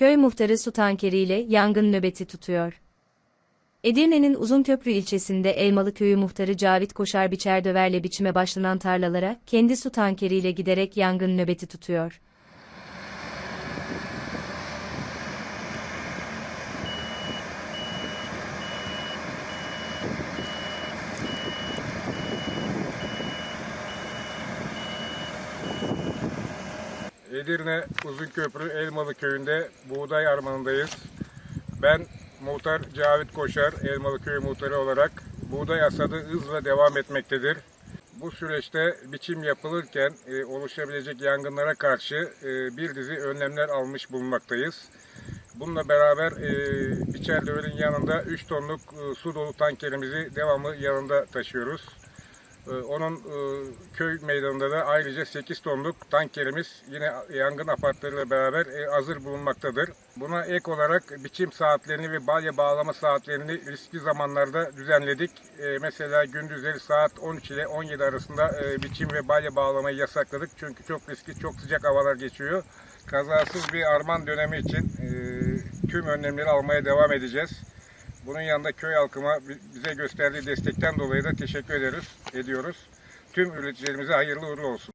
köy muhtarı su tankeriyle yangın nöbeti tutuyor. Edirne'nin Uzunköprü ilçesinde Elmalı Köyü muhtarı Cavit Koşar biçer döverle biçime başlanan tarlalara kendi su tankeriyle giderek yangın nöbeti tutuyor. Edirne Uzunköprü Elmalı Köyü'nde buğday armanındayız. Ben muhtar Cavit Koşar, Elmalı Köyü muhtarı olarak buğday hasadı hızla devam etmektedir. Bu süreçte biçim yapılırken e, oluşabilecek yangınlara karşı e, bir dizi önlemler almış bulunmaktayız. Bununla beraber e, biçer yanında 3 tonluk e, su dolu tankerimizi devamlı yanında taşıyoruz. Ee, Onun e, köy meydanında da ayrıca 8 tonluk tankerimiz yine yangın aparatlarıyla beraber e, hazır bulunmaktadır. Buna ek olarak biçim saatlerini ve balya bağlama saatlerini riskli zamanlarda düzenledik. E, Mesela gündüzleri saat 13 ile 17 arasında biçim ve balya bağlamayı yasakladık. Çünkü çok riskli, çok sıcak havalar geçiyor. Kazasız bir arman dönemi için tüm önlemleri almaya devam edeceğiz. Bunun yanında köy halkıma bize gösterdiği destekten dolayı da teşekkür ederiz, ediyoruz. Tüm üreticilerimize hayırlı uğurlu olsun.